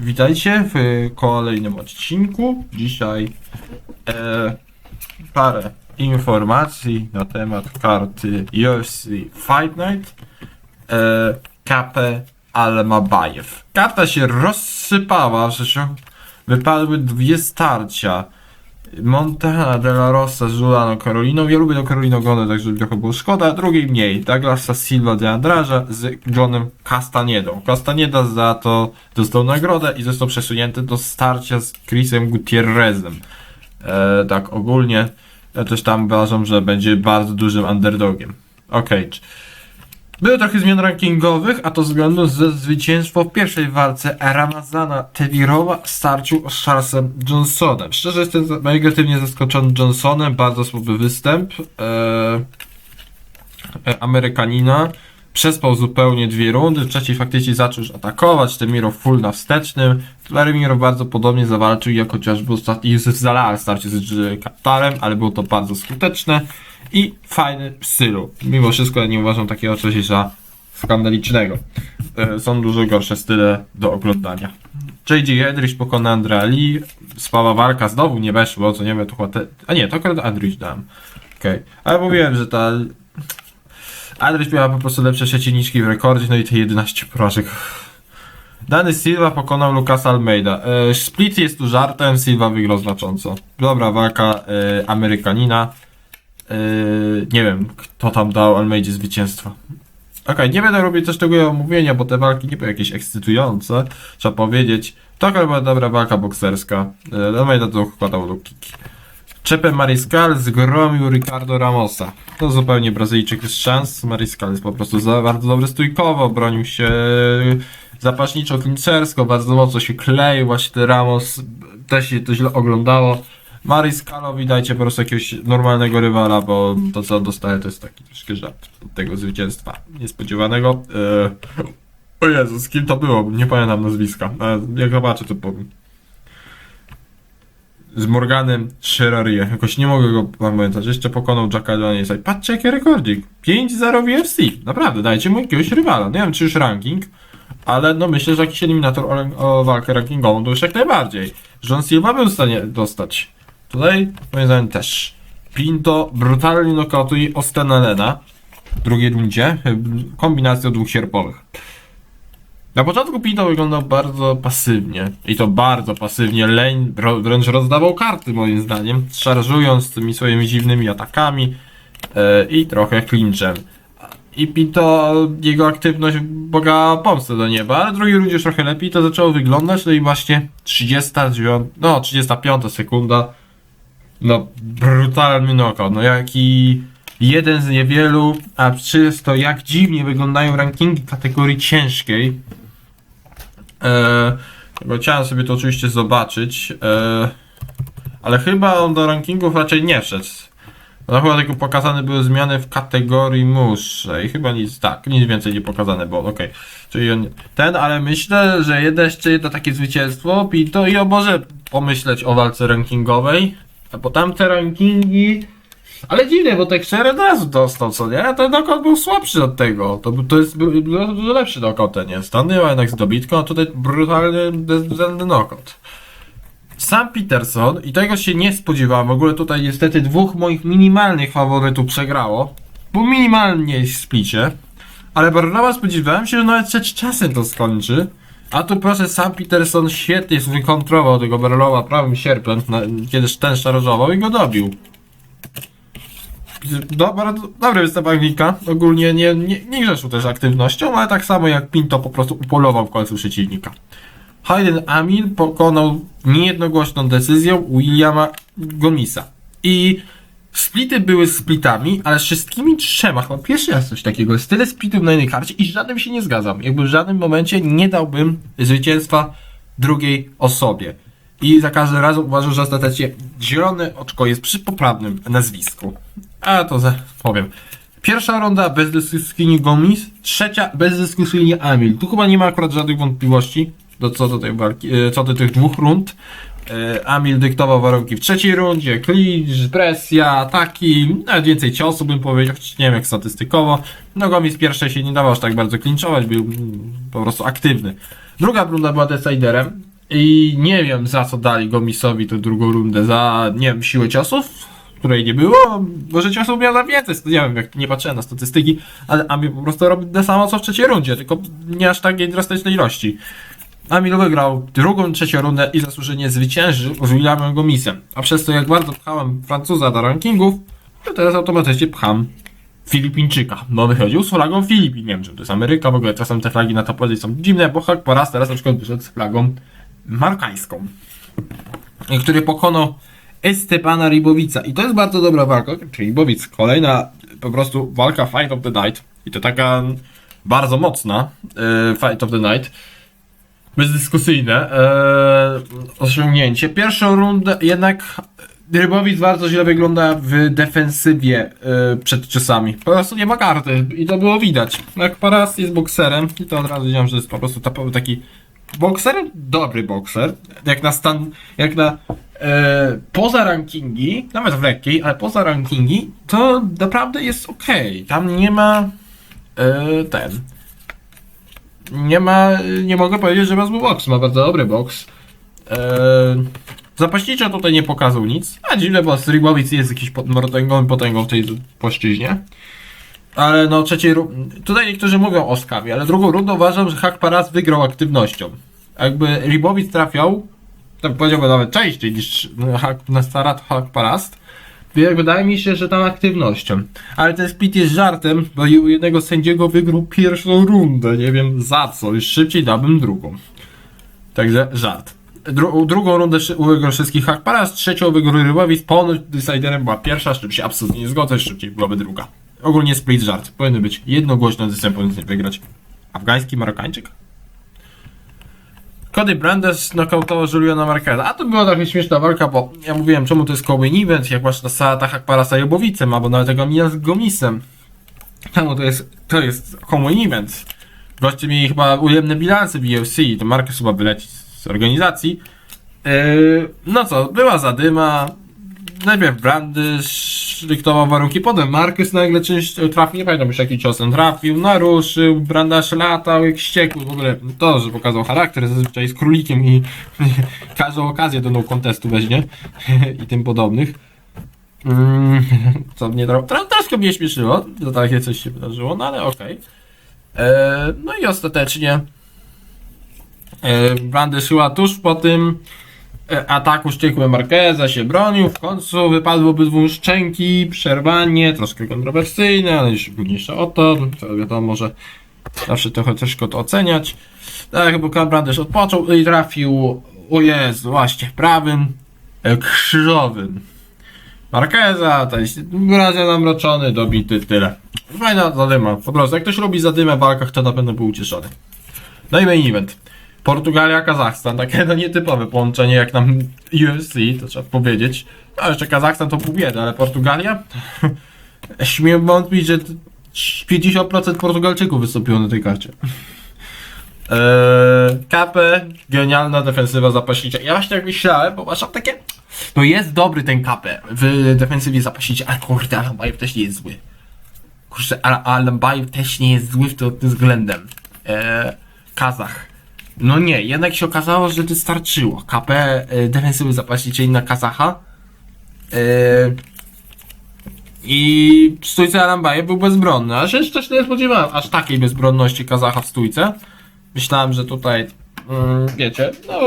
Witajcie w kolejnym odcinku. Dzisiaj e, parę informacji na temat karty UFC Fight Night e, Kape Almabajew. Karta się rozsypała, zresztą wypadły dwie starcia. Montana de la Rosa z Julano Karoliną. Ja lubię do Karolino oglądać, także trochę było szkoda. Drugiej mniej. Douglasa Silva de Andraża z Johnem Castaniedą. Castaneda za to dostał nagrodę i został przesunięty do starcia z Chrisem Gutierrezem. E, tak ogólnie. Ja też tam uważam, że będzie bardzo dużym underdogiem. Okej. Było trochę zmian rankingowych, a to ze względu ze zwycięstwo w pierwszej walce Ramazana Tevirowa w starciu z Charlesem Johnsonem. Szczerze jestem negatywnie zaskoczony Johnsonem, bardzo słaby występ e, e, Amerykanina. Przespał zupełnie dwie rundy, w trzeciej faktycznie zaczął już atakować, Temiro full na wstecznym. Vladimiro bardzo podobnie zawalczył jak chociażby ostatni Józef Zalal w starciu z Katarem, ale było to bardzo skuteczne i fajny w stylu. Mimo wszystko nie uważam takiego czegoś skandalicznego. E, Są dużo gorsze style do oglądania. JJ Edrich pokona Andrea Lee. Słaba walka znowu nie weszło, co nie wiem, to chyba te... A nie, to akurat Andrich dałem. Okej. Ale mówiłem, że ta... Andrich miała po prostu lepsze przeciwniczki w rekordzie, no i te 11 porażek. Dany Silva pokonał Lucasa Almeida. E, split jest tu żartem, Silva wygrał znacząco. Dobra walka e, Amerykanina. E, nie wiem, kto tam dał Almeidzie zwycięstwo. Okej, nie będę robić też tego omówienia, bo te walki nie były jakieś ekscytujące, trzeba powiedzieć. To była dobra walka bokserska. E, Almeida to wkładał do Chepe Mariscal zgromił Ricardo Ramosa. To zupełnie Brazylijczyk z szans. Mariscal jest po prostu za bardzo dobry stójkowo, bronił się zapaśniczo, klincersko, bardzo mocno się kleił. Właśnie Ramos też się to źle oglądało. Mariscalowi dajcie po prostu jakiegoś normalnego rywala, bo to co dostaje to jest taki troszkę żart tego zwycięstwa niespodziewanego. Eee, o Jezu, z kim to było? Nie pamiętam nazwiska. E, jak zobaczę to powiem z Morganem Sherrarie. Jakoś nie mogę go pamiętać. Jeszcze pokonał Jacka Danielsa. I patrzcie jaki rekordzik. 5-0 w UFC. Naprawdę, dajcie mu jakiegoś rywala. Nie wiem czy już ranking, ale no myślę, że jakiś eliminator o, o walkę rankingową to już jak najbardziej. John Silva był w stanie dostać. Tutaj moim zdaniem też. Pinto brutalnie nokautuje Ostena Lena w drugiej rundzie. Kombinacją dwóch sierpowych. Na początku Pinto wyglądał bardzo pasywnie. I to bardzo pasywnie. Lane wręcz rozdawał karty moim zdaniem, szarżując tymi swoimi dziwnymi atakami e, i trochę clinchem. I Pinto, jego aktywność boga pomstę do nieba, ale drugi rundzie już trochę lepiej to zaczęło wyglądać. No i właśnie 39, no 35 sekunda. No brutalny knockout. No jaki jeden z niewielu, a przez to jak dziwnie wyglądają rankingi kategorii ciężkiej. Bo chciałem sobie to oczywiście zobaczyć, eee, ale chyba on do rankingów raczej nie wszedł. No chyba tylko pokazane były zmiany w kategorii muszę i chyba nic, tak, nic więcej nie pokazane było, okej. Czyli on, ten, ale myślę, że jedno jeszcze jedno takie zwycięstwo, Pito i o może pomyśleć o walce rankingowej, bo tamte rankingi... Ale dziwnie, bo Texture od razu dostał, co nie? Ten knockout był słabszy od tego. To, był- to jest był, lepszy knockout, ten jest. Jednak zdobitką, a tutaj brutalny, bezwzględny knockout. Sam Peterson, i tego się nie spodziewałem, w ogóle tutaj niestety dwóch moich minimalnych faworytów przegrało, bo minimalnie w splicie, ale Barnowa spodziewałem się, że nawet przed czasem to skończy, a tu proszę, sam Peterson świetnie wykontrował tego Barlowa prawym sierpem, kiedyś ten szarżował i go dobił. Do, bardzo dobry występ Anglika. Ogólnie nie, nie, nie grzeszył też aktywnością, ale tak samo jak Pinto po prostu upolował w końcu przeciwnika. Hayden Amil pokonał niejednogłośną decyzją Williama Gomisa. I splity były splitami, ale z wszystkimi trzema, chyba pierwszy raz coś takiego, jest tyle splitów na jednej karcie i z żadnym się nie zgadzam. Jakby w żadnym momencie nie dałbym zwycięstwa drugiej osobie. I za każdym razem uważam, że ostatecznie zielone oczko jest przy poprawnym nazwisku. A to za, powiem. Pierwsza runda bezdyskusyjnie Gomis, trzecia bezdyskusyjnie Amil. Tu chyba nie ma akurat żadnych wątpliwości do, co do tej walki, e, co do tych dwóch rund. E, Amil dyktował warunki w trzeciej rundzie, clinch, presja, ataki, nawet więcej ciosów bym powiedział, nie wiem jak statystykowo. No Gomis pierwsze się nie dawał aż tak bardzo klinczować, był mm, po prostu aktywny. Druga runda była deciderem. I nie wiem za co dali Gomisowi tę drugą rundę. Za, nie wiem, siłę ciosów, której nie było. Może ciosów miał za więcej, nie wiem, jak nie patrzyłem na statystyki, ale Ami po prostu robi to samo co w trzeciej rundzie, tylko nie aż takiej drastycznej ilości. Amil wygrał drugą, trzecią rundę i zasłużenie zwyciężył z Williamem Gomisem. A przez to, jak bardzo pchałem Francuza do rankingów, to teraz automatycznie pcham Filipińczyka, bo wychodził z flagą Filipin. Nie wiem, czy to jest Ameryka, w ogóle czasem te flagi na to są dziwne, bo Hak po raz teraz na przykład wyszedł z flagą markańską, który pokonał Estepana Ribowica. I to jest bardzo dobra walka, czyli Ribowic, kolejna po prostu walka Fight of the Night. I to taka bardzo mocna e, Fight of the Night. Bezdyskusyjne e, osiągnięcie. Pierwszą rundę jednak Rybowic bardzo źle wygląda w defensywie e, przed czasami. Po prostu nie ma karty i to było widać. Jak Paras jest bokserem i to od razu wiedziałem, że jest po prostu taki bokser, dobry bokser. Jak na stan, jak na e, poza rankingi, nawet w lekkiej, ale poza rankingi, to naprawdę jest ok. Tam nie ma e, ten. Nie ma, nie mogę powiedzieć, że ma zły boks, ma bardzo dobry boks. Eee, zapaśniczo tutaj nie pokazał nic, a dziwne, bo Rybowic jest jakiś pot- potęgą, potęgą w tej płaszczyźnie. Ale no trzeciej ru- tutaj niektórzy mówią o skawie, ale drugą rundę uważam, że Hak Paras wygrał aktywnością. Jakby Rybowic trafiał, tak powiedziałbym nawet częściej niż no, Hak- na Starat Hak Parast, jak wydaje mi się, że tam aktywnością. Ale ten split jest żartem, bo u jednego sędziego wygrał pierwszą rundę. Nie wiem za co. Już szybciej dałbym drugą. Także żart. Dru drugą rundę wygrał wszystkich Hakparas, trzecią wygrał Rybowic, ponoć deciderem była pierwsza, z czym się absolutnie nie zgodzę, szybciej byłaby druga. Ogólnie split żart. Powinny być jednogłośno decyzją powinien wygrać. Afgański Marokańczyk? Cody Brandes nokautował Juliana Marqueza. A to była trochę śmieszna walka, bo ja mówiłem, czemu to jest koły event, jak masz na Saatach Akparasa Jobowicem, albo nawet tego Mina z Gomisem. Czemu to jest, to jest common event? Goście mieli chyba ujemne bilanse w UFC, to Marquez chyba wyleci z organizacji. Yy, no co, była zadyma. Najpierw Brandysz dyktował warunki, potem Marquez nagle czymś trafił, nie pamiętam już jaki ciosem trafił, naruszył, Brandasz latał jak ściekł, w ogóle to, że pokazał charakter, zazwyczaj jest królikiem i każdą okazję do no contestu weźmie i tym podobnych. Mm, co mnie tro- tro- troszkę mnie śmieszyło, że takie coś się wydarzyło, no ale okej. E, No i ostatecznie e, Brandysz chyba tuż po tym ataku ściekły Marqueza się bronił, w końcu wypadły obydwu szczęki, przerwanie, troszkę kontrowersyjne, ale już mniejsza o to, wiadomo, że zawsze trochę ciężko to oceniać. Tak, bo Brandysz odpoczął i trafił, o Jezu, właśnie prawym, e, krzyżowym. Marqueza, to jest wyraźnie namroczony, dobity, tyle. Fajna zadyma, po prostu, jak ktoś lubi zadymę w walkach, to na pewno był ucieszony. No i main event. Portugalia, Kazachstan, takie no nietypowe połączenie jak nam UFC, to trzeba powiedzieć. A jeszcze Kazachstan to pół biedy, ale Portugalia? Śmiem wątpić, że 50% Portugalczyków wystąpiło na tej karcie. Eee, genialna defensywa zapaśnicza. Ja właśnie tak myślałem, bo masz takie... No jest dobry ten KP w defensywie zapaśniczej, ale kurde, Alambajew też nie jest zły. Ale Alambajew też nie jest zły w tym względem. Eee, Kazach. No nie, jednak się okazało, że wystarczyło. KP e, defensywy zapaśniczej na Kazacha. E, I w stójce Alambajew był bezbronny. A się też nie spodziewałem aż takiej bezbronności Kazacha w stójce. Myślałem, że tutaj, mm, wiecie, no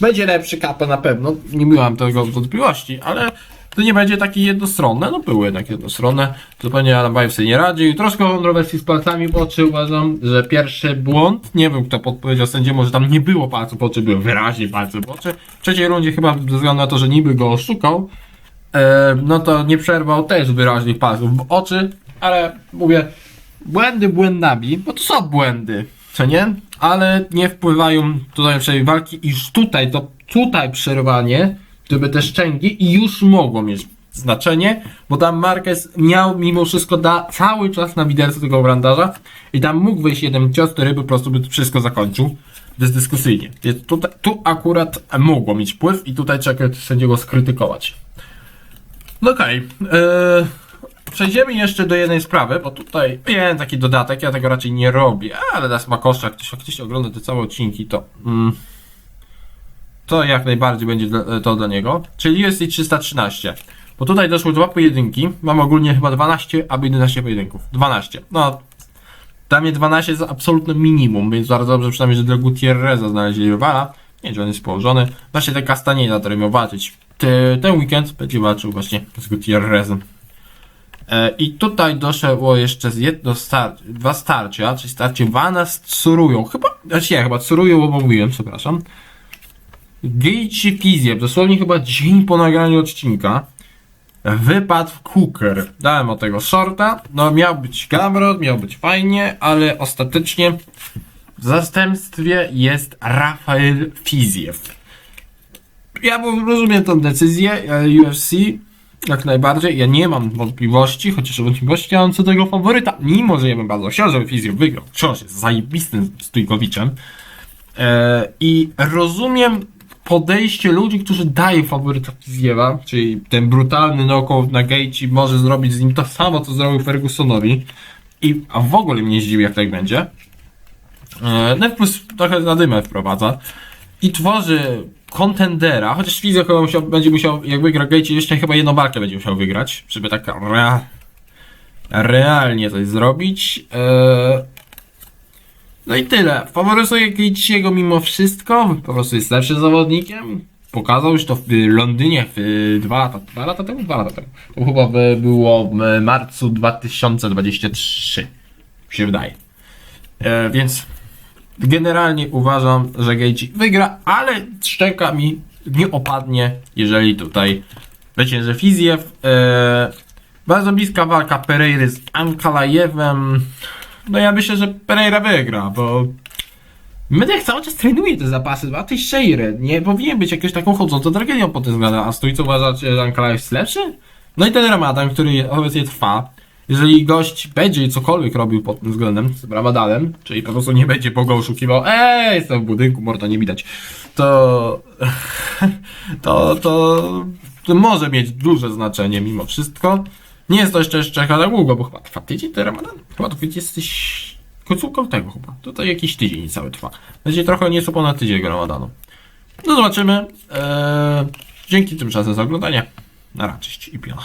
będzie lepszy KP na pewno. Nie miałem tego wątpliwości, ale to nie będzie takie jednostronne. No były jednak jednostronne. Zupełnie Alambajew sobie nie radził. Troszkę kontrowersji z palcami w oczy. Uważam, że pierwszy błąd, nie wiem kto podpowiedział sędziemu, że tam nie było palców w oczy, były wyraźnie palce w oczy. W trzeciej rundzie chyba ze względu na to, że niby go oszukał, e, no to nie przerwał też wyraźnych palców w oczy, ale mówię, błędy błędami, bo to są błędy, co nie? Ale nie wpływają tutaj na przebieg walki i już tutaj, to tutaj przerwanie, gdyby te szczęki i już mogło mieć znaczenie, bo tam Marquez miał mimo wszystko da cały czas na widelcu tego brandarza i tam mógł wyjść jeden cios, który po prostu by wszystko zakończył bezdyskusyjnie. Więc tutaj, tu akurat mogło mieć wpływ i tutaj trzeba sędziego skrytykować. No okej. eee, Przejdziemy jeszcze do jednej sprawy, bo tutaj jeden taki dodatek, ja tego raczej nie robię, ale na smakoszach, ktoś faktycznie ogląda te całe odcinki, to mm, to jak najbardziej będzie to dla niego, czyli UFC 313. Bo tutaj doszły dwa pojedynki, mam ogólnie chyba 12 albo 11 pojedynków. 12. No, dla mnie 12 jest absolutne minimum, więc bardzo dobrze przynajmniej, że dla Gutierreza znaleźli rywala. Nie że on jest położony. Właśnie ten Castaneda, który miał walczyć Te, ten weekend, będzie walczył właśnie z Gutierrezem. E, I tutaj doszło jeszcze z jedno star dwa starcia, czyli starcie Wana z Tsurują. Chyba, znaczy nie, chyba Tsurują, bo mówiłem, przepraszam. Geichi Fiziew, dosłownie chyba dzień po nagraniu odcinka, wypadł Cooker. Dałem o tego shorta, no miał być Gamrot, miał być fajnie, ale ostatecznie w zastępstwie jest Rafael Fiziew. Ja rozumiem tę decyzję e, UFC, jak najbardziej. Ja nie mam wątpliwości, chociaż wątpliwości mam co tego faworyta. Mimo, że ja bym bardzo chciał, żeby Fizjew wygrał. Wciąż jest zajebistym stójkowiczem. E, I rozumiem podejście ludzi, którzy dają faworyta Fizjewa, czyli ten brutalny knockout na Gaethje może zrobić z nim to samo, co zrobił Fergusonowi. I a w ogóle mnie zdziwi, jak tak będzie. No plus trochę na dymę wprowadza i tworzy kontendera, chociaż Fizjo chyba musiał, będzie musiał, jak wygra Gaethje, jeszcze chyba jedną walkę będzie musiał wygrać, żeby tak rea, realnie coś zrobić. Eee, no i tyle. Faworyzuję Gaethje'ego mimo wszystko, po prostu jest lepszym zawodnikiem. Pokazał już to w Londynie w dwa lata, dwa lata temu? Dwa lata temu. To chyba by było w marcu 2023, mi się wydaje. E, więc generalnie uważam, że Gaethje wygra, ale szczeka mi nie opadnie, jeżeli tutaj że Fizjew e, bardzo bliska walka Pereiry z Ankalajewem no ja myślę, że Pereira wygra, bo Medek cały czas trenuje te zapasy, a tej Shire nie powinien być jakąś taką chodzącą tragedią pod tym względem, a stójco uważacie, że Ankalajew jest lepszy? No i ten Ramadan, który obecnie trwa, jeżeli gość będzie cokolwiek robił pod tym względem, z Ramadanem, czyli po prostu nie będzie Boga oszukiwał, eee, jestem w budynku, morda nie widać, to, to, to, to może mieć duże znaczenie mimo wszystko. Nie jest to jeszcze jeszcze tak długo, bo chyba trwa tydzień ten Ramadan? Chyba to jesteś końcówką tego chyba. Tutaj jakiś tydzień cały trwa. Będzie trochę nieco ponad tydzień Ramadanu. No zobaczymy. Eee, dzięki tymczasem za oglądanie. Na razie i piona.